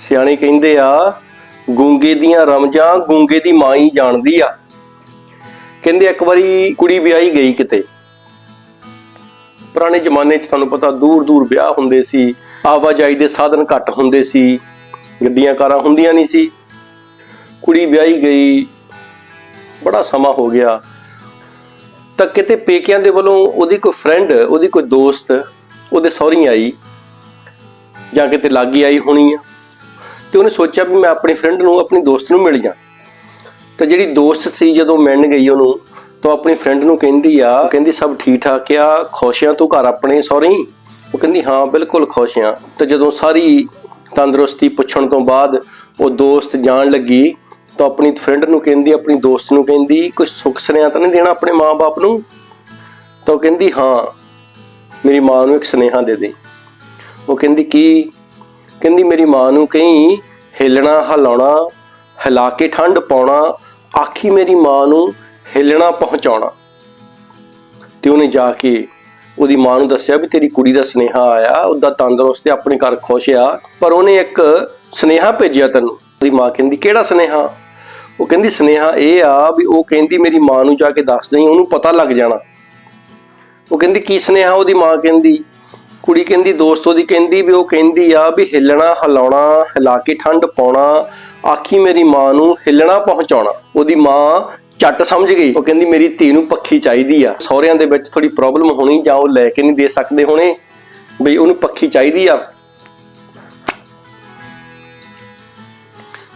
ਸਿਆਣੇ ਕਹਿੰਦੇ ਆ, ਗੂੰਗੇ ਦੀਆਂ ਰਮਜਾਂ ਗੂੰਗੇ ਦੀ ਮਾਂ ਹੀ ਜਾਣਦੀ ਆ। ਕਹਿੰਦੇ ਇੱਕ ਵਾਰੀ ਕੁੜੀ ਵਿਆਹੀ ਗਈ ਕਿਤੇ। ਪੁਰਾਣੇ ਜ਼ਮਾਨੇ 'ਚ ਤੁਹਾਨੂੰ ਪਤਾ ਦੂਰ ਦੂਰ ਵਿਆਹ ਹੁੰਦੇ ਸੀ, ਆਵਾਜਾਈ ਦੇ ਸਾਧਨ ਘੱਟ ਹੁੰਦੇ ਸੀ, ਗੱਡੀਆਂ ਕਾਰਾਂ ਹੁੰਦੀਆਂ ਨਹੀਂ ਸੀ। ਕੁੜੀ ਵਿਆਹੀ ਗਈ, ਬੜਾ ਸਮਾਂ ਹੋ ਗਿਆ। ਤਾਂ ਕਿਤੇ ਪੇਕਿਆਂ ਦੇ ਵੱਲੋਂ ਉਹਦੀ ਕੋਈ ਫਰੈਂਡ ਉਹਦੀ ਕੋਈ ਦੋਸਤ, ਉਹਦੇ ਸਹੁਰੀ ਆਈ, ਜਾਂ ਕਿਤੇ ਲਾਗੀ ਆਈ ਹੋਣੀ ਆ। ਤੇ ਉਹਨੇ ਸੋਚਿਆ ਵੀ ਮੈਂ ਆਪਣੀ ਫਰੈਂਡ ਨੂੰ, ਆਪਣੀ ਦੋਸਤ ਨੂੰ ਮਿਲ ਜਾ। ਤਾਂ ਜਿਹੜੀ ਦੋਸਤ ਸੀ, ਜਦੋਂ ਮਿਲਣ ਗਈ ਉਹਨੂੰ, ਤਾਂ ਆਪਣੀ ਫਰੈਂਡ ਨੂੰ ਕਹਿੰਦੀ ਆ ਕਹਿੰਦੀ, ਸਭ ਠੀਕ ਠਾਕ ਆ, ਖੁਸ਼ ਆ ਤੂੰ ਘਰ ਆਪਣੇ ਸਹੁਰੇ? ਉਹ ਕਹਿੰਦੀ, ਹਾਂ, ਬਿਲਕੁਲ ਖੁਸ਼ ਆ। ਤੇ ਜਦੋਂ ਸਾਰੀ ਤੰਦਰੁਸਤੀ ਪੁੱਛਣ ਤੋਂ ਬਾਅਦ ਉਹ ਦੋਸਤ ਜਾਣ ਲੱਗੀ, ਤਾਂ ਆਪਣੀ ਫਰੈਂਡ ਨੂੰ ਕਹਿੰਦੀ, ਆਪਣੀ ਦੋਸਤ ਨੂੰ ਕਹਿੰਦੀ, ਕੋਈ ਸੁੱਖ ਸੁਨੇਹਾ ਤਾਂ ਨਹੀਂ ਦੇਣਾ ਆਪਣੇ ਮਾਪੇ ਨੂੰ? ਤਾਂ ਉਹ ਕਹਿੰਦੀ, ਹਾਂ, ਮੇਰੀ ਮਾਂ ਨੂੰ ਇੱਕ ਸੁਨੇਹਾ ਦੇ ਦੇ। ਉਹ ਕਹਿੰਦੀ, ਕੀ? ਕਹਿੰਦੀ, ਮੇਰੀ ਮਾਂ ਨੂੰ ਕਹੀਂ ਹਿੱਲਣਾ, ਹਿਲਾਉਣਾ, ਹਿਲਾ ਕੇ ਠੰਡ ਪਾਉਣਾ, ਆਖੀ ਮੇਰੀ ਮਾਂ ਨੂੰ ਹਿੱਲਣਾ, ਪਹੁੰਚਾਉਣਾ। ਤੇ ਉਹਨੇ ਜਾ ਕੇ ਉਹਦੀ ਮਾਂ ਨੂੰ ਦੱਸਿਆ ਵੀ ਤੇਰੀ ਕੁੜੀ ਦਾ ਸੁਨੇਹਾ ਆਇਆ, ਉਹਦਾ ਤੰਦਰੁਸਤ ਤੇ ਆਪਣੇ ਘਰ ਖੁਸ਼ ਆ, ਪਰ ਉਹਨੇ ਇੱਕ ਸੁਨੇਹਾ ਭੇਜਿਆ ਤੈਨੂੰ। ਉਹਦੀ ਮਾਂ ਕਹਿੰਦੀ, ਕਿਹੜਾ ਸੁਨੇਹਾ? ਉਹ ਕਹਿੰਦੀ, ਸੁਨੇਹਾ ਇਹ ਆ ਵੀ ਉਹ ਕਹਿੰਦੀ ਮੇਰੀ ਮਾਂ ਨੂੰ ਜਾ ਕੇ ਦੱਸ ਦੇਈਂ, ਉਹਨੂੰ ਪਤਾ ਲੱਗ ਜਾਣਾ। ਉਹ ਕਹਿੰਦੀ, ਕੀ ਸੁਨੇਹਾ? ਉਹਦੀ ਮਾਂ ਕਹਿੰਦੀ ਕੁੜੀ ਕਹਿੰਦੀ, ਦੋਸਤ ਉਹਦੀ ਕਹਿੰਦੀ ਵੀ ਉਹ ਕਹਿੰਦੀ ਆ ਵੀ ਹਿੱਲਣਾ, ਹਿਲਾਉਣਾ, ਹਿਲਾ ਕੇ ਠੰਡ ਪਾਉਣਾ, ਆਖੀ ਮੇਰੀ ਮਾਂ ਨੂੰ ਹਿੱਲਣਾ ਪਹੁੰਚਾਉਣਾ। ਉਹਦੀ ਮਾਂ ਝੱਟ ਸਮਝ ਗਈ। ਉਹ ਕਹਿੰਦੀ, ਮੇਰੀ ਧੀ ਨੂੰ ਪੱਖੀ ਚਾਹੀਦੀ ਆ। ਸਹੁਰਿਆਂ ਦੇ ਵਿੱਚ ਥੋੜੀ ਪ੍ਰੋਬਲਮ ਹੋਣੀ ਜਾਂ ਉਹ ਲੈ ਕੇ ਨਹੀਂ ਦੇ ਸਕਦੇ ਹੋਣੇ ਬਈ ਉਹਨੂੰ ਪੱਖੀ ਚਾਹੀਦੀ ਆ।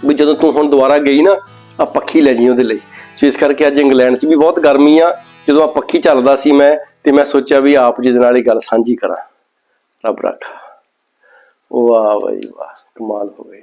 ਵੀ ਜਦੋਂ ਤੂੰ ਹੁਣ ਦੁਬਾਰਾ ਗਈ ਨਾ ਆ ਪੱਖੀ ਲੈ ਜੀ ਉਹਦੇ ਲਈ। ਸੋ ਇਸ ਕਰਕੇ ਅੱਜ ਇੰਗਲੈਂਡ 'ਚ ਵੀ ਬਹੁਤ ਗਰਮੀ ਆ। ਜਦੋਂ ਆ ਪੱਖੀ ਚੱਲਦਾ ਸੀ ਮੈਂ, ਤੇ ਮੈਂ ਸੋਚਿਆ ਵੀ ਆਪ ਜੀ ਦੇ ਨਾਲ ਇਹ ਗੱਲ ਸਾਂਝੀ ਕਰਾਂ। ਰੱਬ ਰੱਖਾ। ਵਾਹ ਬਈ ਵਾਹ ਕਮਾਲ ਹੋ ਗਈ।